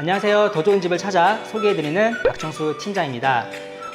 안녕하세요. 더 좋은 집을 찾아 소개해드리는 박정수 팀장입니다.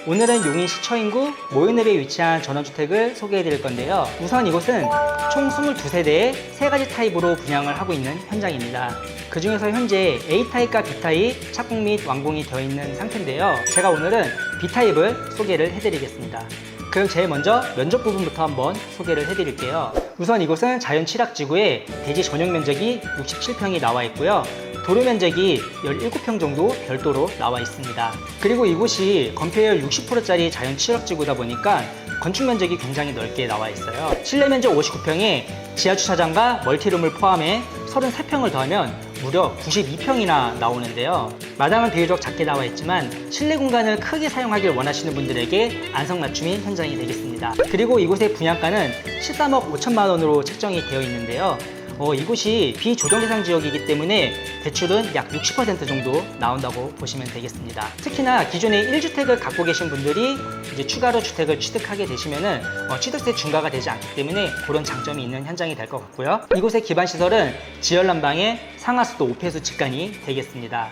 오늘은 용인시 처인구 모인읍에 위치한 전원주택을 소개해드릴 건데요. 우선 이곳은 총 22세대의 세 가지 타입으로 분양을 하고 있는 현장입니다. 그 중에서 현재 A타입과 B타입 착공 및 완공이 되어 있는 상태인데요. 제가 오늘은 B타입을 소개를 해드리겠습니다. 그럼 제일 먼저 면적 부분부터 한번 소개를 해드릴게요. 우선 이곳은 자연 칠학지구에 대지 전용 면적이 67평이 나와 있고요. 도로 면적이 17평 정도 별도로 나와 있습니다. 그리고 이곳이 건폐율 60%짜리 자연 칠학지구다 보니까 건축 면적이 굉장히 넓게 나와 있어요. 실내 면적 59평에 지하 주차장과 멀티룸을 포함해 33평을 더하면 무려 92평이나 나오는데요. 마당은 비교적 작게 나와 있지만 실내 공간을 크게 사용하길 원하시는 분들에게 안성맞춤인 현장이 되겠습니다. 그리고 이곳의 분양가는 13억 5천만 원으로 책정이 되어 있는데요. 어, 이곳이 비조정 대상 지역이기 때문에 대출은 약 60% 정도 나온다고 보시면 되겠습니다. 특히나 기존에 1주택을 갖고 계신 분들이 이제 추가로 주택을 취득하게 되시면은 어, 취득세 중과가 되지 않기 때문에 그런 장점이 있는 현장이 될 것 같고요. 이곳의 기반 시설은 지열 난방에 상하수도 5폐수 직관이 되겠습니다.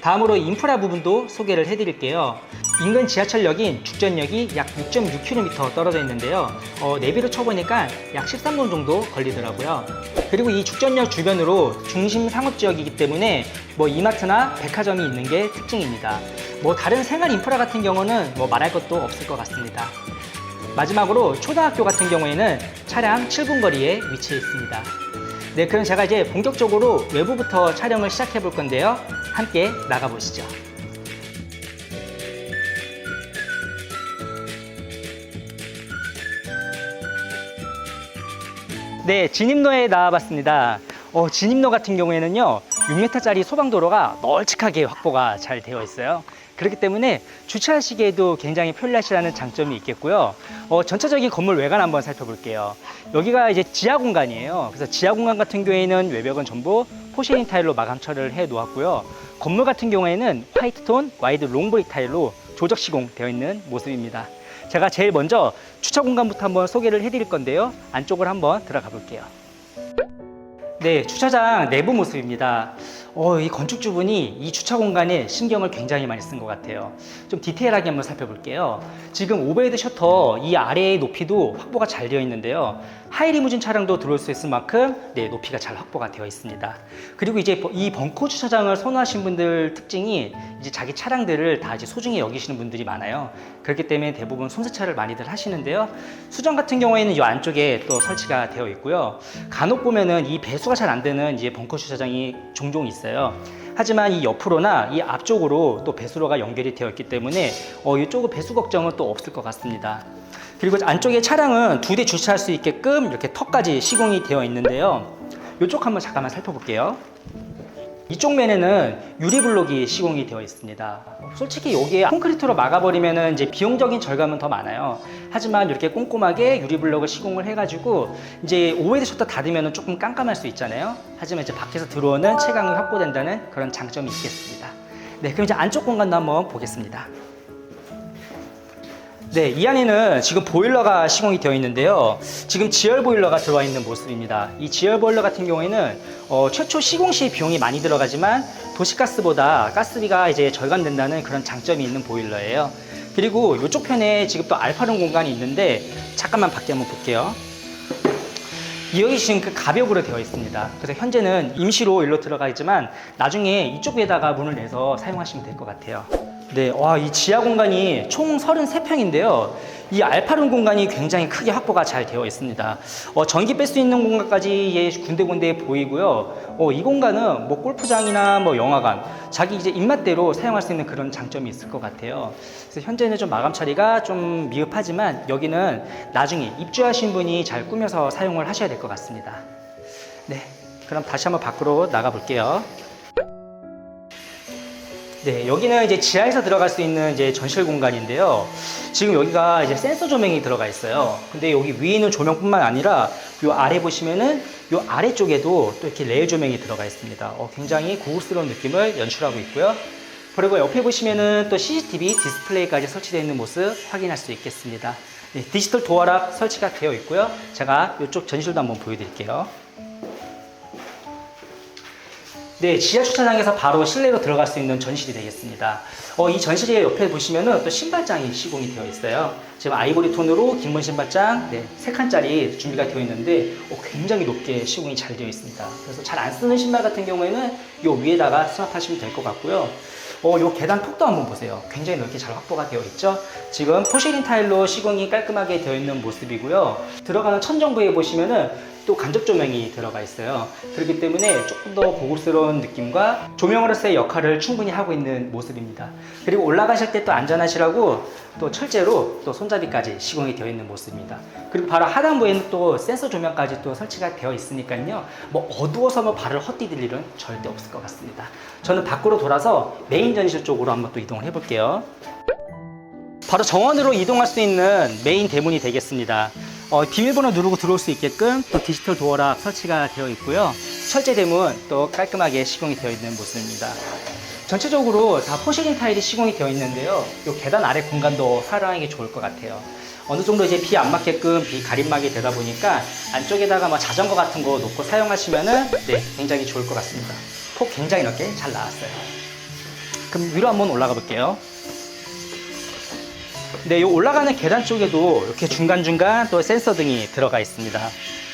다음으로 인프라 부분도 소개를 해드릴게요. 인근 지하철역인 죽전역이 약 6.6km 떨어져 있는데요. 어, 내비로 쳐보니까 약 13분 정도 걸리더라고요. 그리고 이 죽전역 주변으로 중심 상업지역이기 때문에 뭐 이마트나 백화점이 있는 게 특징입니다. 뭐 다른 생활 인프라 같은 경우는 뭐 말할 것도 없을 것 같습니다. 마지막으로 초등학교 같은 경우에는 차량 7분 거리에 위치해 있습니다. 네, 그럼 제가 이제 본격적으로 외부부터 촬영을 시작해 볼 건데요. 함께 나가보시죠. 네, 진입로에 나와봤습니다. 어, 진입로 같은 경우에는요, 6m짜리 소방도로가 널찍하게 확보가 잘 되어 있어요. 그렇기 때문에 주차하시기에도 굉장히 편리하시라는 장점이 있겠고요. 어, 전체적인 건물 외관 한번 살펴볼게요. 여기가 이제 지하 공간이에요. 그래서 지하 공간 같은 경우에는 외벽은 전부 포쉐린 타일로 마감 처리를 해 놓았고요. 건물 같은 경우에는 화이트 톤 와이드 롱브릭 타일로 조적 시공되어 있는 모습입니다. 제가 제일 먼저 주차 공간부터 한번 소개를 해드릴 건데요. 안쪽을 한번 들어가 볼게요. 네, 주차장 내부 모습입니다. 어, 이 건축주분이 이 주차 공간에 신경을 굉장히 많이 쓴 것 같아요. 좀 디테일하게 한번 살펴볼게요. 지금 오버헤드 셔터 이 아래의 높이도 확보가 잘 되어 있는데요. 하이리무진 차량도 들어올 수 있을 만큼 네, 높이가 잘 확보가 되어 있습니다. 그리고 이제 이 벙커 주차장을 선호하신 분들 특징이 이제 자기 차량들을 다 이제 소중히 여기시는 분들이 많아요. 그렇기 때문에 대부분 손세차를 많이들 하시는데요. 수정 같은 경우에는 이 안쪽에 또 설치가 되어 있고요. 간혹 보면은 이 배수가 잘 안 되는 이제 벙커 주차장이 종종 있어요. 하지만 이 옆으로나 이 앞쪽으로 또 배수로가 연결이 되어 있기 때문에 어, 이쪽은 배수 걱정은 또 없을 것 같습니다. 그리고 안쪽에 차량은 두 대 주차할 수 있게끔 이렇게 턱까지 시공이 되어 있는데요. 이쪽 한번 잠깐만 살펴볼게요. 이쪽 면에는 유리블록이 시공이 되어 있습니다. 솔직히 여기에 콘크리트로 막아버리면 이제 비용적인 절감은 더 많아요. 하지만 이렇게 꼼꼼하게 유리블록을 시공을 해가지고 이제 오해드 셔터 닫으면 조금 깜깜할 수 있잖아요. 하지만 이제 밖에서 들어오는 채광이 확보된다는 그런 장점이 있겠습니다. 네, 그럼 이제 안쪽 공간도 한번 보겠습니다. 네, 이 안에는 지금 보일러가 시공이 되어 있는데요. 지금 지열 보일러가 들어와 있는 모습입니다. 이 지열 보일러 같은 경우에는 어, 최초 시공 시 비용이 많이 들어가지만 도시가스보다 가스비가 이제 절감된다는 그런 장점이 있는 보일러예요. 그리고 이쪽 편에 지금 또 알파룸 공간이 있는데 잠깐만 밖에 한번 볼게요. 여기 지금 그 가벽으로 되어 있습니다. 그래서 현재는 임시로 일로 들어가 있지만 나중에 이쪽에다가 문을 내서 사용하시면 될 것 같아요. 네, 와, 이 지하 공간이 총 33평인데요. 이 알파룸 공간이 굉장히 크게 확보가 잘 되어 있습니다. 어, 전기 뺄 수 있는 공간까지 예, 군데군데 보이고요. 어, 이 공간은 뭐 골프장이나 뭐 영화관, 자기 이제 입맛대로 사용할 수 있는 그런 장점이 있을 것 같아요. 그래서 현재는 좀 마감 처리가 좀 미흡하지만 여기는 나중에 입주하신 분이 잘 꾸며서 사용을 하셔야 될 것 같습니다. 네, 그럼 다시 한번 밖으로 나가 볼게요. 네, 여기는 이제 지하에서 들어갈 수 있는 이제 전실 공간인데요. 지금 여기가 이제 센서 조명이 들어가 있어요. 근데 여기 위에 있는 조명뿐만 아니라 요 아래 보시면은 요 아래쪽에도 또 이렇게 레일 조명이 들어가 있습니다. 어, 굉장히 고급스러운 느낌을 연출하고 있고요. 그리고 옆에 보시면은 또 CCTV 디스플레이까지 설치되어 있는 모습 확인할 수 있겠습니다. 네, 디지털 도어락 설치가 되어 있고요. 제가 이쪽 전실도 한번 보여드릴게요. 네, 지하 주차장에서 바로 실내로 들어갈 수 있는 전실이 되겠습니다. 어, 이 전실의 옆에 보시면은 또 신발장이 시공이 되어 있어요. 지금 아이보리 톤으로 긴문 신발장 네, 세 칸짜리 준비가 되어 있는데 어, 굉장히 높게 시공이 잘 되어 있습니다. 그래서 잘 안 쓰는 신발 같은 경우에는 요 위에다가 수납하시면 될 것 같고요. 어, 요 계단 폭도 한번 보세요. 굉장히 넓게 잘 확보가 되어 있죠. 지금 포시린 타일로 시공이 깔끔하게 되어 있는 모습이고요. 들어가는 천정부에 보시면은 또 간접 조명이 들어가 있어요. 그렇기 때문에 조금 더 고급스러운 느낌과 조명으로서의 역할을 충분히 하고 있는 모습입니다. 그리고 올라가실 때 또 안전하시라고 또 철제로 또 손잡이까지 시공이 되어 있는 모습입니다. 그리고 바로 하단부에는 또 센서 조명까지 또 설치가 되어 있으니까요. 뭐 어두워서 뭐 발을 헛디딜 일은 절대 없을 것 같습니다. 저는 밖으로 돌아서 메인 전시실 쪽으로 한번 또 이동을 해볼게요. 바로 정원으로 이동할 수 있는 메인 대문이 되겠습니다. 어, 비밀번호 누르고 들어올 수 있게끔 또 디지털 도어락 설치가 되어 있고요. 철제 대문 또 깔끔하게 시공이 되어 있는 모습입니다. 전체적으로 다 포시링 타일이 시공이 되어 있는데요. 이 계단 아래 공간도 활용하기 좋을 것 같아요. 어느 정도 이제 비 안 맞게끔 비 가림막이 되다 보니까 안쪽에다가 뭐 자전거 같은 거 놓고 사용하시면은 네, 굉장히 좋을 것 같습니다. 폭 굉장히 넓게 잘 나왔어요. 그럼 위로 한번 올라가 볼게요. 네, 이 올라가는 계단 쪽에도 이렇게 중간중간 또 센서 등이 들어가 있습니다.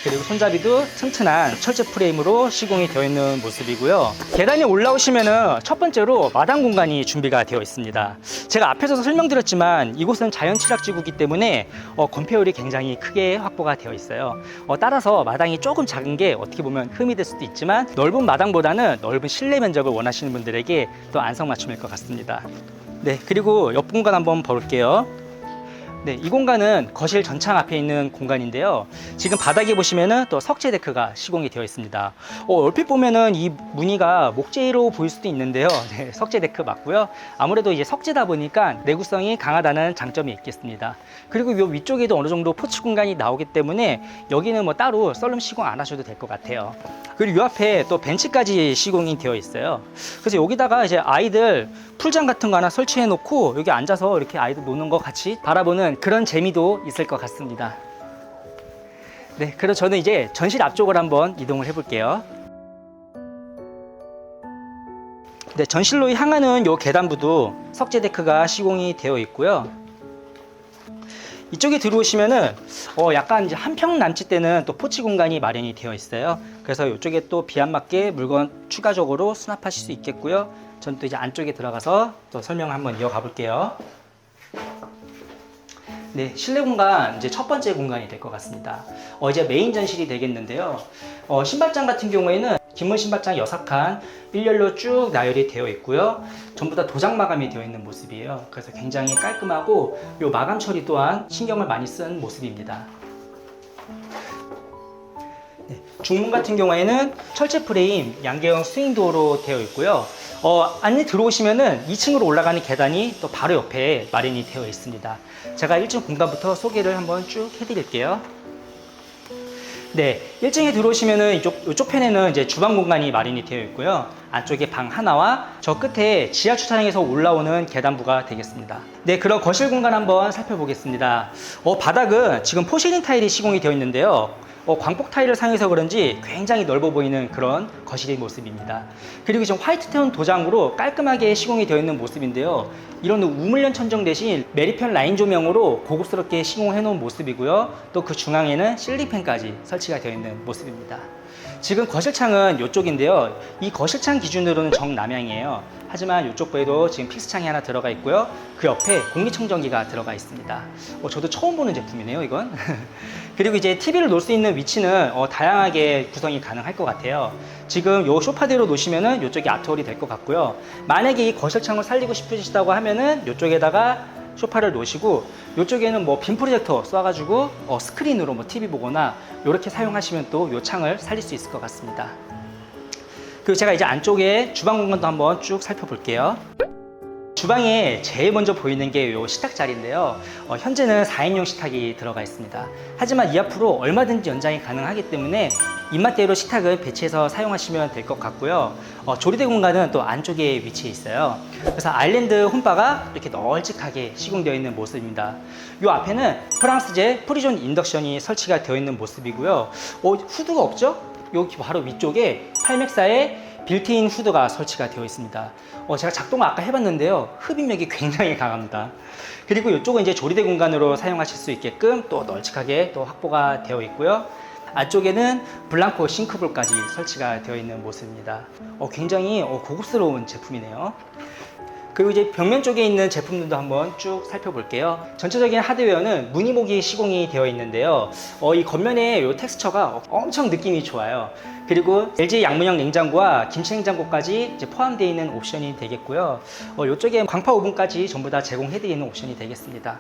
그리고 손잡이도 튼튼한 철제 프레임으로 시공이 되어 있는 모습이고요. 계단이 올라오시면은 첫 번째로 마당 공간이 준비가 되어 있습니다. 제가 앞에서도 설명드렸지만 이곳은 자연 칠학지구이기 때문에 어, 건폐율이 굉장히 크게 확보가 되어 있어요. 어, 따라서 마당이 조금 작은 게 어떻게 보면 흠이 될 수도 있지만 넓은 마당보다는 넓은 실내 면적을 원하시는 분들에게 또 안성맞춤일 것 같습니다. 네, 그리고 옆 공간 한번 볼게요. 네, 이 공간은 거실 전창 앞에 있는 공간인데요. 지금 바닥에 보시면은 또 석재 데크가 시공이 되어 있습니다. 어, 얼핏 보면은 이 무늬가 목재로 보일 수도 있는데요. 네, 석재 데크 맞고요. 아무래도 이제 석재다 보니까 내구성이 강하다는 장점이 있겠습니다. 그리고 이 위쪽에도 어느 정도 포치 공간이 나오기 때문에 여기는 뭐 따로 썰름 시공 안 하셔도 될 것 같아요. 그리고 이 앞에 또 벤치까지 시공이 되어 있어요. 그래서 여기다가 이제 아이들 풀장 같은 거 하나 설치해 놓고 여기 앉아서 이렇게 아이들 노는 거 같이 바라보는 그런 재미도 있을 것 같습니다. 네, 그래서 저는 이제 전실 앞쪽으로 한번 이동을 해볼게요. 네, 전실로 향하는 요 계단부도 석재 데크가 시공이 되어 있고요. 이쪽에 들어오시면은 어 약간 이제 한평 남짓되는 또 포치 공간이 마련이 되어 있어요. 그래서 이쪽에 또 비안 맞게 물건 추가적으로 수납하실 수 있겠고요. 전 또 이제 안쪽에 들어가서 또 설명 한번 이어가 볼게요. 네, 실내 공간 이제 첫 번째 공간이 될 것 같습니다. 어, 이제 메인 전실이 되겠는데요. 어, 신발장 같은 경우에는 긴문 신발장 6칸 일렬로 쭉 나열이 되어 있고요. 전부 다 도장 마감이 되어 있는 모습이에요. 그래서 굉장히 깔끔하고 이 마감 처리 또한 신경을 많이 쓴 모습입니다. 네, 중문 같은 경우에는 철제 프레임 양계형 스윙도어로 되어 있고요. 어, 안에 들어오시면은 2층으로 올라가는 계단이 또 바로 옆에 마련이 되어 있습니다. 제가 1층 공간부터 소개를 한번 쭉 해드릴게요. 네, 1층에 들어오시면은 이쪽, 이쪽 편에는 이제 주방 공간이 마련이 되어 있고요. 안쪽에 방 하나와 저 끝에 지하 주차장에서 올라오는 계단부가 되겠습니다. 네, 그럼 거실 공간 한번 살펴보겠습니다. 어, 바닥은 지금 포시린 타일이 시공이 되어 있는데요. 어, 광폭 타일을 사용해서 그런지 굉장히 넓어 보이는 그런 거실의 모습입니다. 그리고 지금 화이트 톤 도장으로 깔끔하게 시공이 되어 있는 모습인데요. 이런 우물련 천정 대신 메리편 라인 조명으로 고급스럽게 시공해 놓은 모습이고요. 또 그 중앙에는 실리팬까지 설치가 되어 있는 모습입니다. 지금 거실창은 이쪽인데요. 이 거실창 기준으로는 정남향이에요. 하지만 이쪽 부에도 지금 픽스창이 하나 들어가 있고요. 그 옆에 공기청정기가 들어가 있습니다. 어, 저도 처음 보는 제품이네요, 이건. 그리고 이제 TV를 놓을 수 있는 위치는 어, 다양하게 구성이 가능할 것 같아요. 지금 요 소파대로 놓으시면은 이쪽이 아트홀이 될 것 같고요. 만약에 이 거실창을 살리고 싶으시다고 하면은 이쪽에다가 소파를 놓으시고 이쪽에는 뭐 빔 프로젝터 쏴가지고 어, 스크린으로 뭐 TV 보거나 이렇게 사용하시면 또 이 창을 살릴 수 있을 것 같습니다. 그리고 제가 이제 안쪽에 주방 공간도 한번 쭉 살펴볼게요. 주방에 제일 먼저 보이는 게 이 식탁 자리인데요. 어, 현재는 4인용 식탁이 들어가 있습니다. 하지만 이 앞으로 얼마든지 연장이 가능하기 때문에 입맛대로 식탁을 배치해서 사용하시면 될 것 같고요. 어, 조리대 공간은 또 안쪽에 위치해 있어요. 그래서 아일랜드 홈바가 이렇게 널찍하게 시공되어 있는 모습입니다. 이 앞에는 프랑스제 프리존 인덕션이 설치가 되어 있는 모습이고요. 어, 후드가 없죠? 여기 바로 위쪽에 8맥사의 빌트인 후드가 설치가 되어 있습니다. 어, 제가 작동을 아까 해봤는데요. 흡입력이 굉장히 강합니다. 그리고 이쪽은 이제 조리대 공간으로 사용하실 수 있게끔 또 널찍하게 또 확보가 되어 있고요. 안쪽에는 블랑코 싱크볼까지 설치가 되어 있는 모습입니다. 어, 굉장히 어, 고급스러운 제품이네요. 그리고 이제 벽면 쪽에 있는 제품들도 한번 쭉 살펴볼게요. 전체적인 하드웨어는 무늬목이 시공이 되어 있는데요. 어, 이 겉면에 이 텍스처가 엄청 느낌이 좋아요. 그리고 LG 양문형 냉장고와 김치 냉장고까지 포함되어 있는 옵션이 되겠고요. 어, 이쪽에 광파 오븐까지 전부 다 제공해드리는 옵션이 되겠습니다.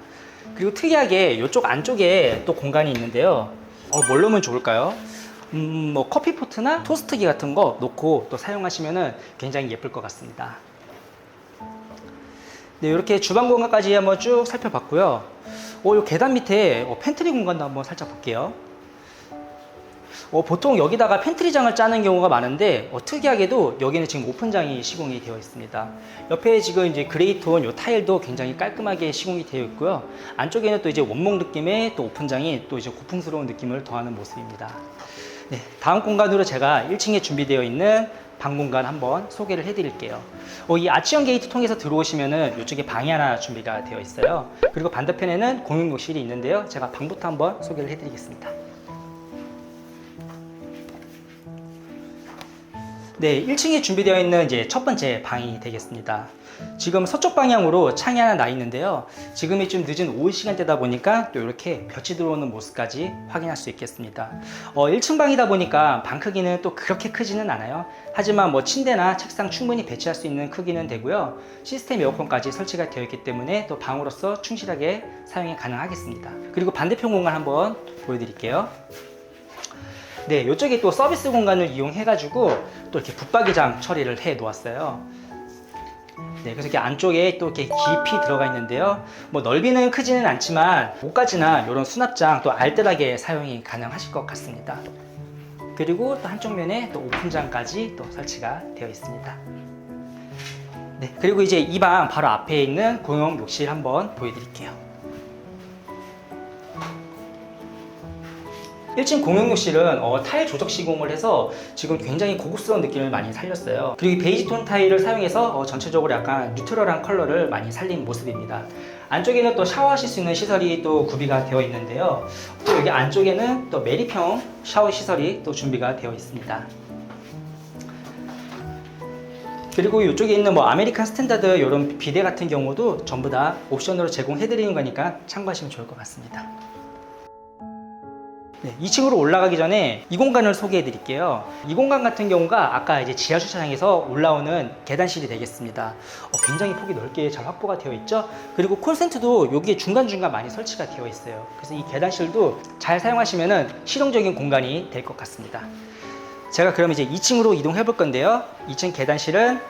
그리고 특이하게 이쪽 안쪽에 또 공간이 있는데요. 어, 뭘 넣으면 좋을까요? 음, 뭐 커피포트나 토스트기 같은 거 놓고 또 사용하시면 굉장히 예쁠 것 같습니다. 네, 이렇게 주방 공간까지 한번 쭉 살펴봤고요. 어, 요 계단 밑에 어, 팬트리 공간도 한번 살짝 볼게요. 어, 보통 여기다가 팬트리장을 짜는 경우가 많은데 어, 특이하게도 여기는 지금 오픈장이 시공이 되어 있습니다. 옆에 지금 이제 그레이톤 요 타일도 굉장히 깔끔하게 시공이 되어 있고요. 안쪽에는 또 이제 원목 느낌의 또 오픈장이 또 이제 고풍스러운 느낌을 더하는 모습입니다. 네, 다음 공간으로 제가 1층에 준비되어 있는 방 공간 한번 소개를 해드릴게요. 어, 이 아치형 게이트 통해서 들어오시면은 이쪽에 방이 하나 준비가 되어 있어요. 그리고 반대편에는 공용 욕실이 있는데요. 제가 방부터 한번 소개를 해드리겠습니다. 네, 1층에 준비되어 있는 이제 첫 번째 방이 되겠습니다. 지금 서쪽 방향으로 창이 하나 나 있는데요. 지금이 좀 늦은 오후 시간대다 보니까 또 이렇게 볕이 들어오는 모습까지 확인할 수 있겠습니다. 어, 1층 방이다 보니까 방 크기는 또 그렇게 크지는 않아요. 하지만 뭐 침대나 책상 충분히 배치할 수 있는 크기는 되고요. 시스템 에어컨까지 설치가 되어 있기 때문에 또 방으로서 충실하게 사용이 가능하겠습니다. 그리고 반대편 공간 한번 보여드릴게요. 네, 이쪽에 또 서비스 공간을 이용해가지고 또 이렇게 붙박이장 처리를 해 놓았어요. 네, 그래서 이렇게 안쪽에 또 이렇게 깊이 들어가 있는데요. 뭐 넓이는 크지는 않지만 옷가지나 이런 수납장 또 알뜰하게 사용이 가능하실 것 같습니다. 그리고 또 한쪽 면에 또 오픈장까지 또 설치가 되어 있습니다. 네, 그리고 이제 이 방 바로 앞에 있는 공용 욕실 한번 보여드릴게요. 1층 공용욕실은 어, 타일 조적 시공을 해서 지금 굉장히 고급스러운 느낌을 많이 살렸어요. 그리고 이 베이지 톤 타일을 사용해서 어, 전체적으로 약간 뉴트럴한 컬러를 많이 살린 모습입니다. 안쪽에는 또 샤워하실 수 있는 시설이 또 구비가 되어 있는데요. 또 여기 안쪽에는 또 메리평 샤워 시설이 또 준비가 되어 있습니다. 그리고 이쪽에 있는 뭐 아메리칸 스탠다드 이런 비데 같은 경우도 전부 다 옵션으로 제공해 드리는 거니까 참고하시면 좋을 것 같습니다. 네, 2층으로 올라가기 전에 이 공간을 소개해 드릴게요. 이 공간 같은 경우가 아까 이제 지하 주차장에서 올라오는 계단실이 되겠습니다. 어, 굉장히 폭이 넓게 잘 확보가 되어 있죠. 그리고 콘센트도 여기에 중간중간 많이 설치가 되어 있어요. 그래서 이 계단실도 잘 사용하시면 실용적인 공간이 될 것 같습니다. 제가 그럼 이제 2층으로 이동해 볼 건데요. 2층 계단실은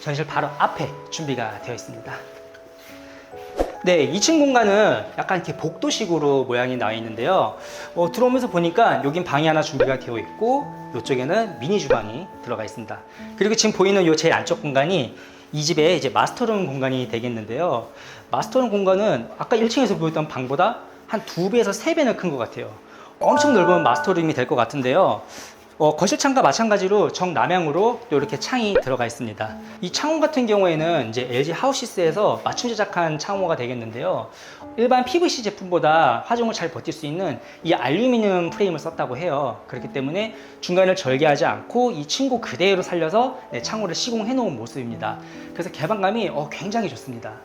전실 바로 앞에 준비가 되어 있습니다. 네, 2층 공간은 약간 이렇게 복도식으로 모양이 나와 있는데요. 어, 들어오면서 보니까 여긴 방이 하나 준비가 되어 있고 이쪽에는 미니 주방이 들어가 있습니다. 그리고 지금 보이는 이 제일 안쪽 공간이 이 집의 이제 마스터룸 공간이 되겠는데요. 마스터룸 공간은 아까 1층에서 보였던 방보다 한 두 배에서 세 배는 큰 것 같아요. 엄청 넓은 마스터룸이 될 것 같은데요. 어, 거실 창과 마찬가지로 정남향으로 또 이렇게 창이 들어가 있습니다. 이 창호 같은 경우에는 이제 LG 하우시스에서 맞춤 제작한 창호가 되겠는데요. 일반 PVC 제품보다 화종을 잘 버틸 수 있는 이 알루미늄 프레임을 썼다고 해요. 그렇기 때문에 중간을 절개하지 않고 이 층고 그대로 살려서 네, 창호를 시공해 놓은 모습입니다. 그래서 개방감이 어, 굉장히 좋습니다.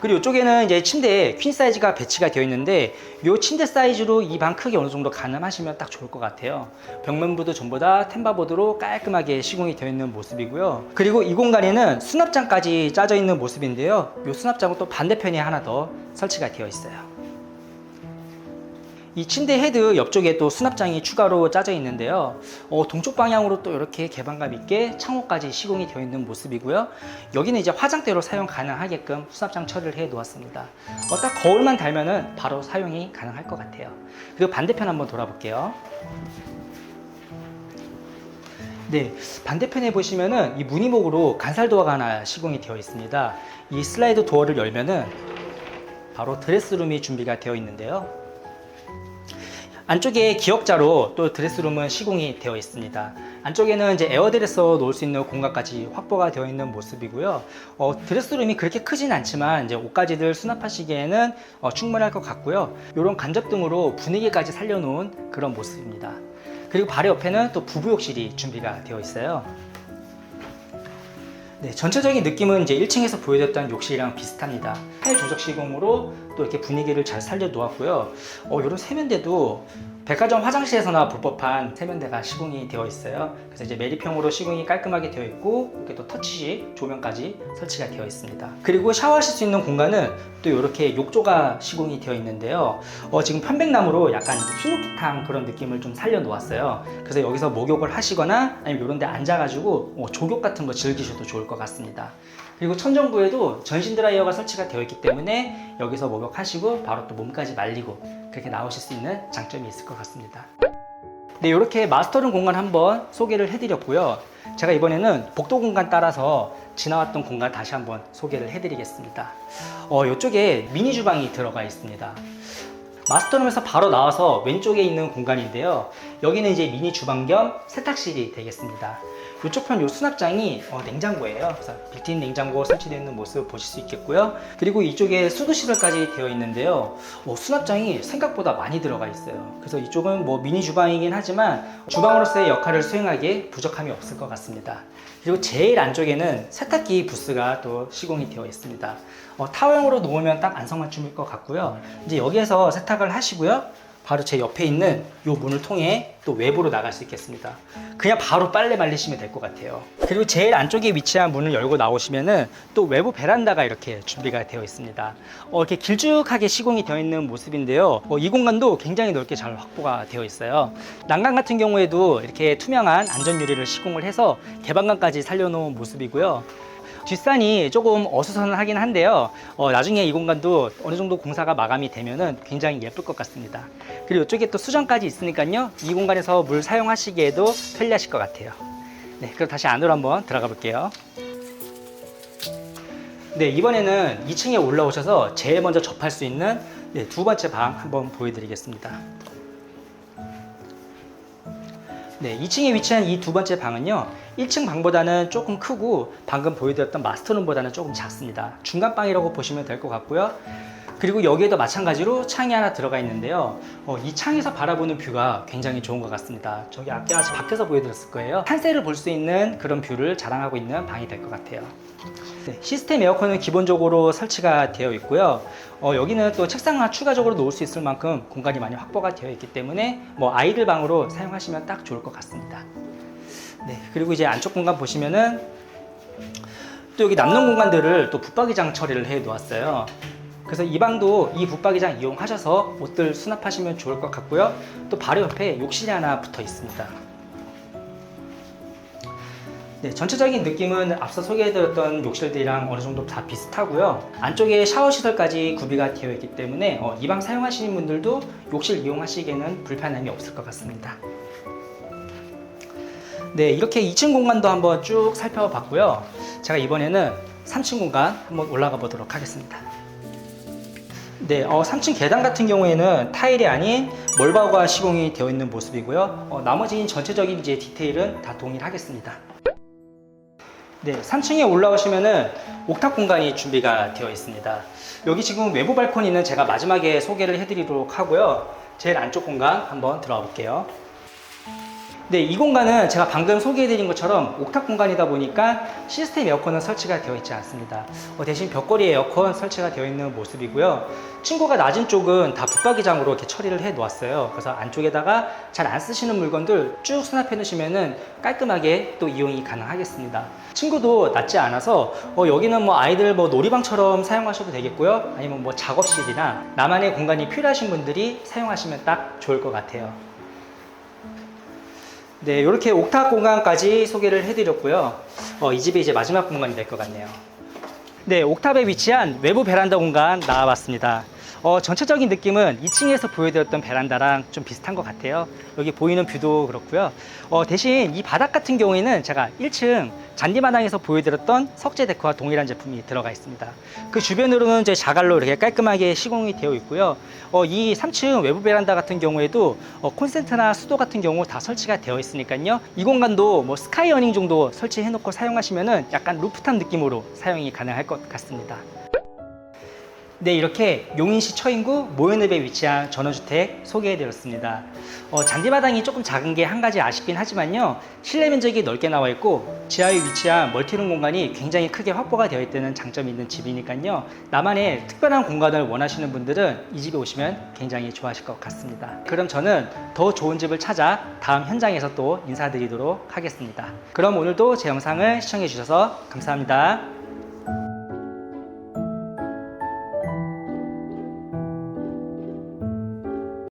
그리고 이쪽에는 이제 침대 퀸 사이즈가 배치가 되어 있는데 이 침대 사이즈로 이 방 크기 어느 정도 가늠하시면 딱 좋을 것 같아요. 벽면부도 전부 다 템바보드로 깔끔하게 시공이 되어 있는 모습이고요. 그리고 이 공간에는 수납장까지 짜져 있는 모습인데요. 이 수납장은 또 반대편에 하나 더 설치가 되어 있어요. 이 침대 헤드 옆쪽에 또 수납장이 추가로 짜져 있는데요. 어, 동쪽 방향으로 또 이렇게 개방감 있게 창호까지 시공이 되어 있는 모습이고요. 여기는 이제 화장대로 사용 가능하게끔 수납장 처리를 해 놓았습니다. 어, 딱 거울만 달면은 바로 사용이 가능할 것 같아요. 그리고 반대편 한번 돌아볼게요. 네, 반대편에 보시면은 이 무늬목으로 간살 도어가 하나 시공이 되어 있습니다. 이 슬라이드 도어를 열면은 바로 드레스룸이 준비가 되어 있는데요. 안쪽에 기역자로 또 드레스룸은 시공이 되어 있습니다. 안쪽에는 이제 에어드레서 놓을 수 있는 공간까지 확보가 되어 있는 모습이고요. 어, 드레스룸이 그렇게 크진 않지만 이제 옷가지들 수납하시기에는 어, 충분할 것 같고요. 이런 간접 등으로 분위기까지 살려놓은 그런 모습입니다. 그리고 바로 옆에는 또 부부욕실이 준비가 되어 있어요. 네, 전체적인 느낌은 이제 1층에서 보여줬던 욕실이랑 비슷합니다. 타일 조적 시공으로 또 이렇게 분위기를 잘 살려 놓았고요. 어, 이런 세면대도 백화점 화장실에서나 볼 법한 세면대가 시공이 되어 있어요. 그래서 이제 메리평으로 시공이 깔끔하게 되어 있고 이렇게 또 터치식 조명까지 설치가 되어 있습니다. 그리고 샤워하실 수 있는 공간은 또 이렇게 욕조가 시공이 되어 있는데요. 어, 지금 편백나무로 약간 흰옥탕 그런 느낌을 좀 살려 놓았어요. 그래서 여기서 목욕을 하시거나 아니면 이런 데 앉아가지고 어, 조욕 같은 거 즐기셔도 좋을 것 같습니다. 그리고 천정부에도 전신 드라이어가 설치가 되어 있기 때문에 여기서 목욕하시고 바로 또 몸까지 말리고 그렇게 나오실 수 있는 장점이 있을 것 같습니다. 네, 이렇게 마스터룸 공간 한번 소개를 해드렸고요. 제가 이번에는 복도 공간 따라서 지나왔던 공간 다시 한번 소개를 해드리겠습니다. 어, 이쪽에 미니 주방이 들어가 있습니다. 마스터룸에서 바로 나와서 왼쪽에 있는 공간인데요. 여기는 이제 미니 주방 겸 세탁실이 되겠습니다. 이쪽 편 요 수납장이 어, 냉장고예요. 그래서 빌트인 냉장고 설치되어 있는 모습 보실 수 있겠고요. 그리고 이쪽에 수도시설까지 되어 있는데요. 어, 수납장이 생각보다 많이 들어가 있어요. 그래서 이쪽은 뭐 미니 주방이긴 하지만 주방으로서의 역할을 수행하기에 부족함이 없을 것 같습니다. 그리고 제일 안쪽에는 세탁기 부스가 또 시공이 되어 있습니다. 어, 타워형으로 놓으면 딱 안성맞춤일 것 같고요. 이제 여기에서 세탁을 하시고요. 바로 제 옆에 있는 이 문을 통해 또 외부로 나갈 수 있겠습니다. 그냥 바로 빨래 말리시면 될 것 같아요. 그리고 제일 안쪽에 위치한 문을 열고 나오시면은 또 외부 베란다가 이렇게 준비가 되어 있습니다. 어, 이렇게 길쭉하게 시공이 되어 있는 모습인데요. 어, 이 공간도 굉장히 넓게 잘 확보가 되어 있어요. 난간 같은 경우에도 이렇게 투명한 안전 유리를 시공을 해서 개방감까지 살려놓은 모습이고요. 뒷산이 조금 어수선하긴 한데요. 어, 나중에 이 공간도 어느 정도 공사가 마감이 되면은 굉장히 예쁠 것 같습니다. 그리고 이쪽에 또 수정까지 있으니까요. 이 공간에서 물 사용하시기에도 편리하실 것 같아요. 네, 그럼 다시 안으로 한번 들어가 볼게요. 네, 이번에는 2층에 올라오셔서 제일 먼저 접할 수 있는 네, 두 번째 방 한번 보여드리겠습니다. 네, 2층에 위치한 이 두 번째 방은요. 1층 방보다는 조금 크고 방금 보여드렸던 마스터룸보다는 조금 작습니다. 중간 방이라고 보시면 될 것 같고요. 그리고 여기에도 마찬가지로 창이 하나 들어가 있는데요. 어, 이 창에서 바라보는 뷰가 굉장히 좋은 것 같습니다. 저기 아까 밖에서 보여드렸을 거예요. 산세를 볼 수 있는 그런 뷰를 자랑하고 있는 방이 될 것 같아요. 네, 시스템 에어컨은 기본적으로 설치가 되어 있고요. 어, 여기는 또 책상 하나 추가적으로 놓을 수 있을 만큼 공간이 많이 확보가 되어 있기 때문에 뭐 아이들 방으로 사용하시면 딱 좋을 것 같습니다. 네, 그리고 이제 안쪽 공간 보시면은 또 여기 남는 공간들을 또 붙박이장 처리를 해 놓았어요. 그래서 이 방도 이 붙박이장 이용하셔서 옷들 수납하시면 좋을 것 같고요. 또 바로 옆에 욕실이 하나 붙어 있습니다. 네, 전체적인 느낌은 앞서 소개해드렸던 욕실들이랑 어느 정도 다 비슷하고요. 안쪽에 샤워 시설까지 구비가 되어 있기 때문에 어, 이방 사용하시는 분들도 욕실 이용하시기에는 불편함이 없을 것 같습니다. 네, 이렇게 2층 공간도 한번 쭉 살펴봤고요. 제가 이번에는 3층 공간 한번 올라가 보도록 하겠습니다. 네, 어, 3층 계단 같은 경우에는 타일이 아닌 멀바우가 시공이 되어 있는 모습이고요. 어, 나머지 전체적인 이제 디테일은 다 동일하겠습니다. 네, 3층에 올라오시면은 옥탑 공간이 준비가 되어 있습니다. 여기 지금 외부 발코니는 제가 마지막에 소개를 해드리도록 하고요. 제일 안쪽 공간 한번 들어가 볼게요. 네, 이 공간은 제가 방금 소개해드린 것처럼 옥탑 공간이다 보니까 시스템 에어컨은 설치가 되어 있지 않습니다. 어, 대신 벽걸이 에어컨 설치가 되어 있는 모습이고요. 층고가 낮은 쪽은 다 붙박이장으로 이렇게 처리를 해 놓았어요. 그래서 안쪽에다가 잘 안 쓰시는 물건들 쭉 수납해 놓으시면은 깔끔하게 또 이용이 가능하겠습니다. 층고도 낮지 않아서 어, 여기는 뭐 아이들 뭐 놀이방처럼 사용하셔도 되겠고요. 아니면 뭐 작업실이나 나만의 공간이 필요하신 분들이 사용하시면 딱 좋을 것 같아요. 네, 이렇게 옥탑 공간까지 소개를 해드렸고요. 어, 이 집이 이제 마지막 공간이 될 것 같네요. 네, 옥탑에 위치한 외부 베란다 공간 나와봤습니다. 어, 전체적인 느낌은 2층에서 보여드렸던 베란다랑 좀 비슷한 것 같아요. 여기 보이는 뷰도 그렇고요. 어, 대신 이 바닥 같은 경우에는 제가 1층 잔디마당에서 보여드렸던 석재 데코와 동일한 제품이 들어가 있습니다. 그 주변으로는 이제 자갈로 이렇게 깔끔하게 시공이 되어 있고요. 어, 이 3층 외부 베란다 같은 경우에도 어, 콘센트나 수도 같은 경우 다 설치가 되어 있으니까요. 이 공간도 뭐 스카이 어닝 정도 설치해 놓고 사용하시면은 약간 루프탑 느낌으로 사용이 가능할 것 같습니다. 네, 이렇게 용인시 처인구 모현읍에 위치한 전원주택 소개해드렸습니다. 어, 잔디마당이 조금 작은 게 한 가지 아쉽긴 하지만요. 실내 면적이 넓게 나와 있고 지하에 위치한 멀티룸 공간이 굉장히 크게 확보가 되어 있다는 장점이 있는 집이니까요. 나만의 특별한 공간을 원하시는 분들은 이 집에 오시면 굉장히 좋아하실 것 같습니다. 그럼 저는 더 좋은 집을 찾아 다음 현장에서 또 인사드리도록 하겠습니다. 그럼 오늘도 제 영상을 시청해 주셔서 감사합니다.